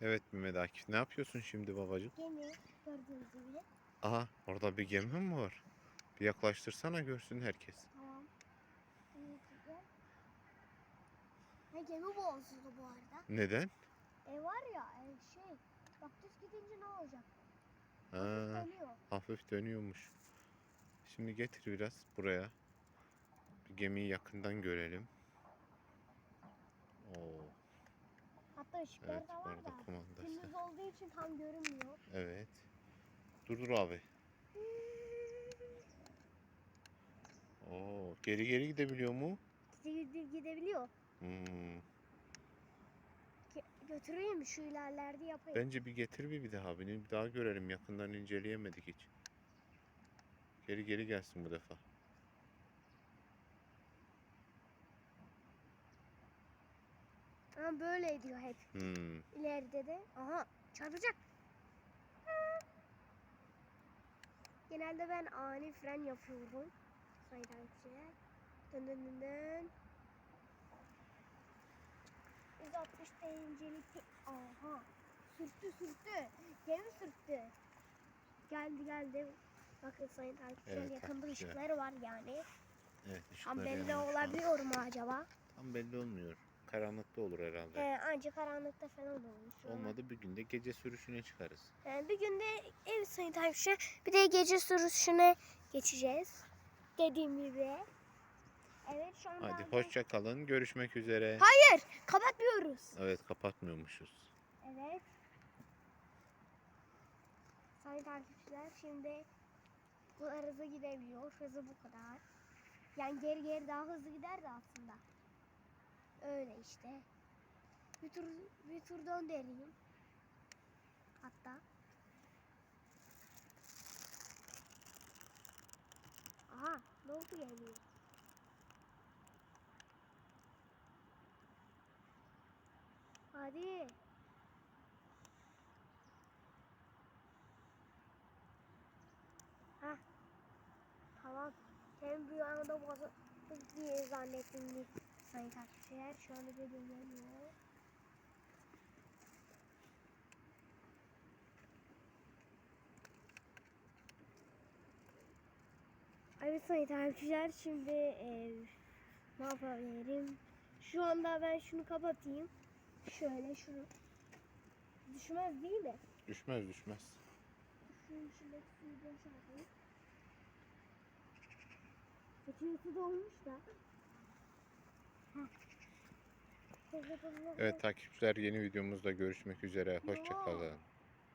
Evet Mehmet Akif ne yapıyorsun şimdi babacığım? Gemi gördüğünüz gibi. Aha orada bir gemi mi var? Bir yaklaştırsana görsün herkes. Tamam. Ha, gemi bozuldu bu arada. Neden? E var ya e, şey bak düz gidince ne olacak? Ha, Dönüyor. hafif dönüyormuş. Şimdi getir biraz buraya. Bir gemiyi yakından görelim. Oo, Hatta ışıkları evet da var da. kumandası. Gündüz olduğu için tam görünmüyor. Evet. Dur dur abi. Oo, geri geri gidebiliyor mu? Gide- Gidebiliyor. Hmm. Götüreyim şu ilerlerde yapayım. Bence bir getir bir bir daha. Bir bir daha görelim. Yakından inceleyemedik hiç. Geri geri gelsin bu defa. Ama böyle ediyor hep. Hmm. İleride de. Aha çarpacak. Genelde ben ani fren yapıyorum. Sayın takipçiler. Dön dön dön dön. 160 derecelik. Aha. Sürttü sürttü. Gemi sürttü. Geldi geldi. Bakın sayın takipçiler Evet, yakında takipçiler. ışıkları var yani. Evet, Tam ışıklar belli olabiliyor mu acaba? Tam belli olmuyor. Karanlıkta olur herhalde. Ee, ancak karanlıkta falan olmuş. Olmadı bir günde gece sürüşüne çıkarız. Ee, bir günde ev sayın takipçiler bir de gece sürüşüne geçeceğiz. Dediğim gibi. Evet şu anda. Hadi hoşça kalın. Görüşmek üzere. Hayır kapatmıyoruz. Evet kapatmıyormuşuz. Evet. Sayın takipçiler şimdi bu hızlı gidebiliyor. Hızı bu kadar. Yani geri geri daha hızlı giderdi aslında. Öyle işte. Bir tur bir tur döndüreyim. Hatta. Aha ne oldu geliyor. Hadi. Heh. Tamam. Hem bir anda bozuk diye zannettim sayın takipçiler. Anda bir dönüyor. Evet sayın takipçiler şimdi e, ne yapabilirim? Şu anda ben şunu kapatayım. Şöyle şunu. Düşmez değil mi? Düşmez düşmez. Şunun içindeki suyu boşaltayım. Bütün su dolmuş da. Evet takipçiler yeni videomuzda görüşmek üzere. Hoşça Yo. kalın.